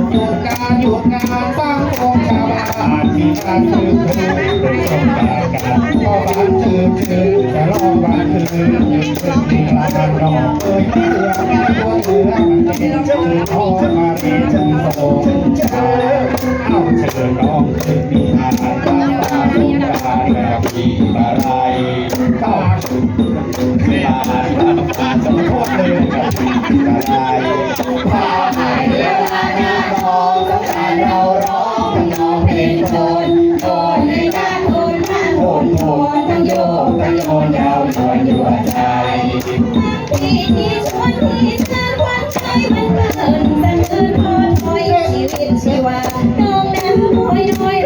ดหยุดการหยุดงานสร้างโครงชาวบ้านมีการสืบคืนเป็นสงการการก็บ้านชื่อชื่อจะลองบ้านคือยืนเป็นที่ลานดอกเอ้ยเสือแม่บัวเสือนเป็นชื่อทองมาเรียนจังโตเชิญเอ้าเชิญน้องคือมีอาหารตาตาสงการแบบมีอะไรก็มีอาหารตาสมโพธิเลยกับมีอะไร ชวนที่เชิญวันใจมันเกินแต่เกินพอถอยชีวิตชีวาน้องน้ำพอยน้อย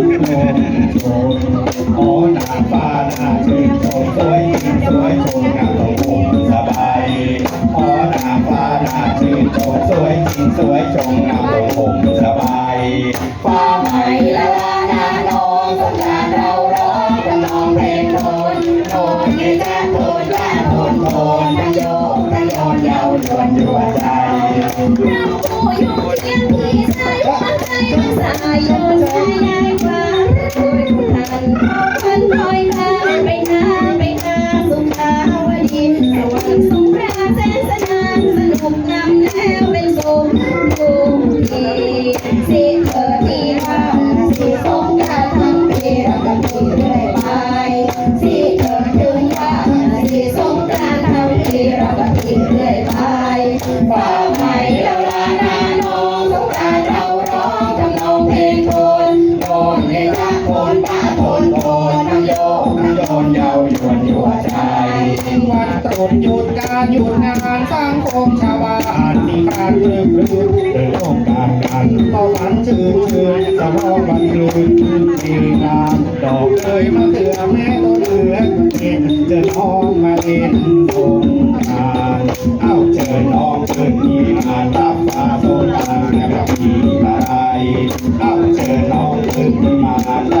ละลานาน้องสงการเราร้องทำนองเพลงโทนโทนในจานโทนมาโทนโทนทั้งโลกทั้งโยนเยาวยวนยั่วใจรักผู้อยู่เคียงกันอีกกันละสายชมอันสานเที่ยวยจไหลลงเที่ยวเอาไว้เอาเที่ยวเที่ยวเที่ยวริ้วลงดอกเอ่ยชะบาเหมือนน้ำตาอันไหลมายายโทนโทนโอ้หน้าฟ้าหน้าชื่นชมสวยสวยชมงามตรงผมสบายโอ้หน้าฟ้าหน้าชื่นชมสวยจริงสวยชมงามตรงผมสบายฟ้าใหม่ละลานาน้องสงการเราร้องทำนองเพลงโทนโทนในแจ้โทนแจ้โทนโทนทั้งโยกทั้งโยนเยาวยวนยั่วใจเราผู้อยู่เคียงที่ใจ ส วันตรุษหยุดการหยุดงานสร้างโคมชาวบ้านมีการเรื่มรื่นเรื่องของการกันก็ฝันชื่นชื่นจะรอวันคืนดีงามดอกเอ่ยมะเขือแม่ตัวเหลือมันเห็นเจอน้องมาเล่นสงกานเอ้าเจอน้องคืนนี้มารับฟ้าสงกรานต์กับพี่อะไรเอ้าเจอน้องคืนนี้มารับฟ้า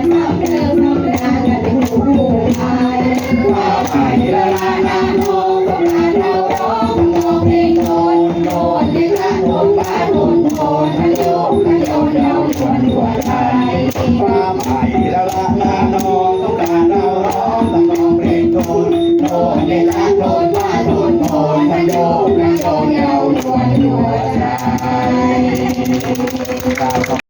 เวลาโดนว่าโดนโดนมันโดนมันโดนเราโดนหัวใจ